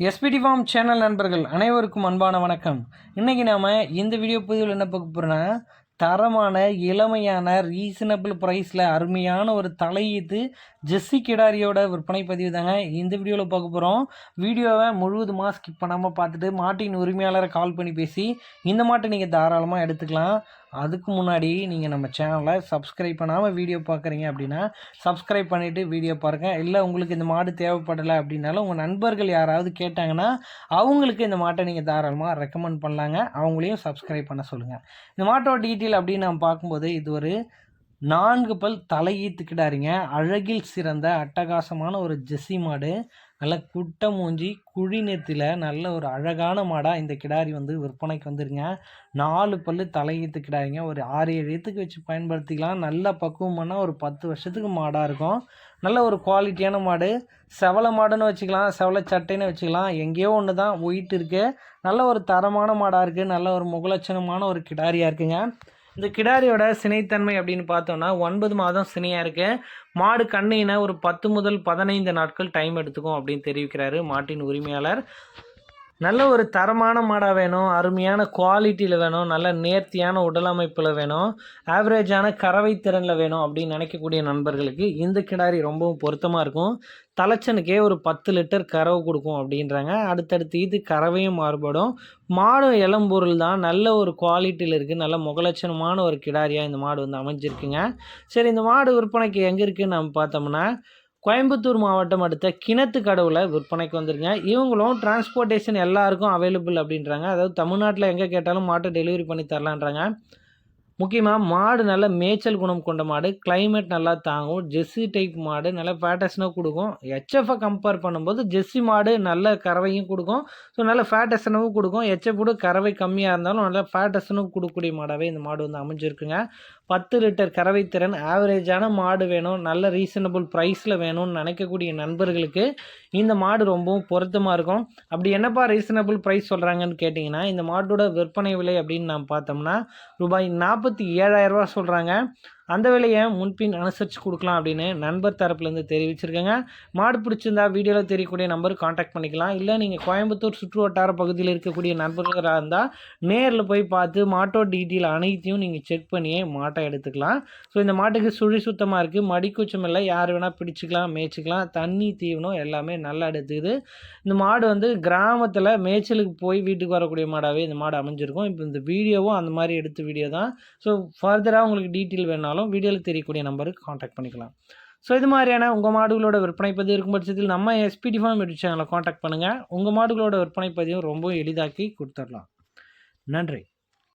SPD form channel நண்பர்கள் அனைவருக்கும் அன்பான வணக்கம். இன்றைக்கி நாம் இந்த வீடியோ பதிவில் என்ன பார்க்க போகிறோன்னா தரமான இளமையான ரீசனபிள் ப்ரைஸில் அருமையான ஒரு தலையீத்து ஜெஸ்ஸி கிடாரியோட விற்பனை பதிவு தாங்க இந்த வீடியோவில் பார்க்க போகிறோம் வீடியோவை முழுவதுமாக ஸ்கிப் பண்ணாமல் பார்த்துட்டு மாட்டின் உரிமையாளரை கால் பண்ணி பேசி இந்த மாட்டை நீங்கள் தாராளமாக எடுத்துக்கலாம். அதுக்கு முன்னாடி நீங்கள் நம்ம சேனலை சப்ஸ்கிரைப் பண்ணாமல் வீடியோ பார்க்குறீங்க அப்படின்னா சப்ஸ்கிரைப் பண்ணிவிட்டு வீடியோ பாருங்கள் இல்லை உங்களுக்கு இந்த மாடு தேவைப்படலை அப்படின்னாலும் உங்கள் நண்பர்கள் யாராவது கேட்டாங்கன்னா அவங்களுக்கு இந்த மாட்டை நீங்கள் தாராளமாக ரெக்கமெண்ட் பண்ணலாங்க. அவங்களையும் சப்ஸ்கிரைப் பண்ண சொல்லுங்கள் இந்த மாட்டோட டீட்டெயில் அப்படின்னு நம்ம பார்க்கும்போது இது ஒரு நான்கு பல் தலையீத்து கிடாரிங்க அழகில் சிறந்த அட்டகாசமான ஒரு ஜெஸ்ஸி மாடு. நல்ல குட்டை மூஞ்சி குழி நெத்தியில் நல்ல ஒரு அழகான மாடாக இந்த கிடாரி வந்து விற்பனைக்கு வந்துருங்க. நாலு பல்லு தலையீத்து கிடாரிங்க ஒரு ஆறு ஏழு ஏத்துக்கு வச்சு பயன்படுத்திக்கலாம். நல்ல பக்குவம் பண்ணால் ஒரு பத்து வருஷத்துக்கு மாடாக இருக்கும். நல்ல ஒரு குவாலிட்டியான மாடு. செவலை மாடுன்னு வச்சுக்கலாம். செவலை சட்டைன்னு வச்சுக்கலாம். எங்கேயோ ஒன்று தான் ஒயிட் இருக்குது நல்ல ஒரு தரமான மாடாக இருக்குது நல்ல ஒரு முகலட்சணமான ஒரு கிடாரியாக இருக்குங்க. இந்த கிடாரியோட சினைத்தன்மை அப்படின்னு பார்த்தோம்னா ஒன்பது மாதம் சினையாக இருக்க. மாடு கண்ணின ஒரு பத்து முதல் பதினைந்து நாட்கள் டைம் எடுத்துக்கும் அப்படின்னு தெரிவிக்கிறாரு மாட்டின் உரிமையாளர். நல்ல ஒரு தரமான மாடாக வேணும் அருமையான குவாலிட்டியில் வேணும் நல்ல நேர்த்தியான உடலமைப்பில் வேணும் ஆவரேஜான கறவை திறனில் வேணும் அப்படின்னு நினைக்கக்கூடிய நண்பர்களுக்கு இந்த கிடாரி ரொம்பவும் பொருத்தமாக இருக்கும். தலைச்சனுக்கே ஒரு பத்து லிட்டர் கறவை கொடுக்கும் அப்படின்றாங்க. அடுத்தடுத்து இது கறவையும் மாறுபடும். மாடும் இளம்பொருள் தான் நல்ல ஒரு குவாலிட்டியில் இருக்குது நல்ல முகலட்சணமான ஒரு கிடாரியாக இந்த மாடு வந்து அமைஞ்சிருக்குங்க. சரி இந்த மாடு விற்பனைக்கு எங்கே இருக்குதுன்னு நம்ம பார்த்தோம்னா கோயம்புத்தூர் மாவட்டம் அடுத்த கிணத்து கடவுளை விற்பனைக்கு வந்திருங்க இவங்களும் டிரான்ஸ்போர்ட்டேஷன் எல்லாருக்கும் அவைலபிள் அப்படின்றாங்க. அதாவது தமிழ்நாட்டில் எங்கே கேட்டாலும் மாட்டை டெலிவரி பண்ணி தரலான்றாங்க. முக்கியமாக மாடு நல்ல மேய்ச்சல் குணம் கொண்ட மாடு கிளைமேட் நல்லா தாங்கும் ஜெஸ்ஸி டைப் மாடு நல்ல ஃபேட்டஸ்னாக கொடுக்கும். ஹெச்எஃப்பை கம்பேர் பண்ணும்போது ஜெஸ்ஸி மாடு நல்ல கறவையும் கொடுக்கும். ஸோ நல்ல ஃபேட்டஸ்னவும் கொடுக்கும். ஹெச்எஃப் கூட கறவை கம்மியாக இருந்தாலும் நல்ல ஃபேட்டஸ்னும் கொடுக்கக்கூடிய மாடாகவே இந்த மாடு வந்து அமைஞ்சிருக்குங்க. பத்து லிட்டர் கறவை திறன் ஆவரேஜான மாடு வேணும் நல்ல ரீசனபிள் ப்ரைஸில் வேணும்னு நினைக்கக்கூடிய நண்பர்களுக்கு இந்த மாடு ரொம்பவும் பொருத்தமாக இருக்கும். அப்படி என்னப்பா ரீசனபிள் ப்ரைஸ் சொல்கிறாங்கன்னு கேட்டிங்கன்னா இந்த மாட்டோட விற்பனை விலை அப்படின்னு நாம் பார்த்தோம்னா ரூபாய் நாற்பத்தி ஏழாயிரரூபா சொல்கிறாங்க அந்த விலையை முன்பின் அனுசரித்து கொடுக்கலாம் அப்படின்னு நண்பர் தரப்புலேருந்து தெரிவிச்சிருக்கேங்க. மாடு பிடிச்சிருந்தா வீடியோவில் தெரியக்கூடிய நம்பர் காண்டாக்ட் பண்ணிக்கலாம். இல்லை நீங்கள் கோயம்புத்தூர் சுற்று வட்டார பகுதியில் இருக்கக்கூடிய நண்பர்களாக இருந்தால் நேரில் போய் பார்த்து மாட்டோ டீட்டெயில் அனைத்தையும் நீங்கள் செக் பண்ணியே மாட்டை எடுத்துக்கலாம். ஸோ இந்த மாட்டுக்கு சுழி சுத்தமாக இருக்குது மடிக்கூச்சம் இல்லை. யார் வேணால் பிடிச்சிக்கலாம் மேய்ச்சிக்கலாம். தண்ணி தீவனம் எல்லாமே நல்லா எடுத்துக்குது. இந்த மாடு வந்து கிராமத்தில் மேய்ச்சலுக்கு போய் வீட்டுக்கு வரக்கூடிய மாடாகவே இந்த மாடு அமைஞ்சிருக்கும். இப்போ இந்த வீடியோவும் அந்த மாதிரி எடுத்த வீடியோ தான். ஸோ ஃபர்தராக உங்களுக்கு டீட்டெயில் வேணாலும் வேணாலும் வீடியோவில் தெரியக்கூடிய நம்பருக்கு காண்டாக்ட் பண்ணிக்கலாம். ஸோ இது மாதிரியான உங்கள் மாடுகளோட விற்பனை பதிவு இருக்கும் பட்சத்தில் நம்ம எஸ்பிடி ஃபார்ம் யூடியூப் சேனலை காண்டாக்ட் பண்ணுங்கள் உங்கள் மாடுகளோட விற்பனை பதிவும் ரொம்ப எளிதாக்கி கொடுத்துடலாம். நன்றி.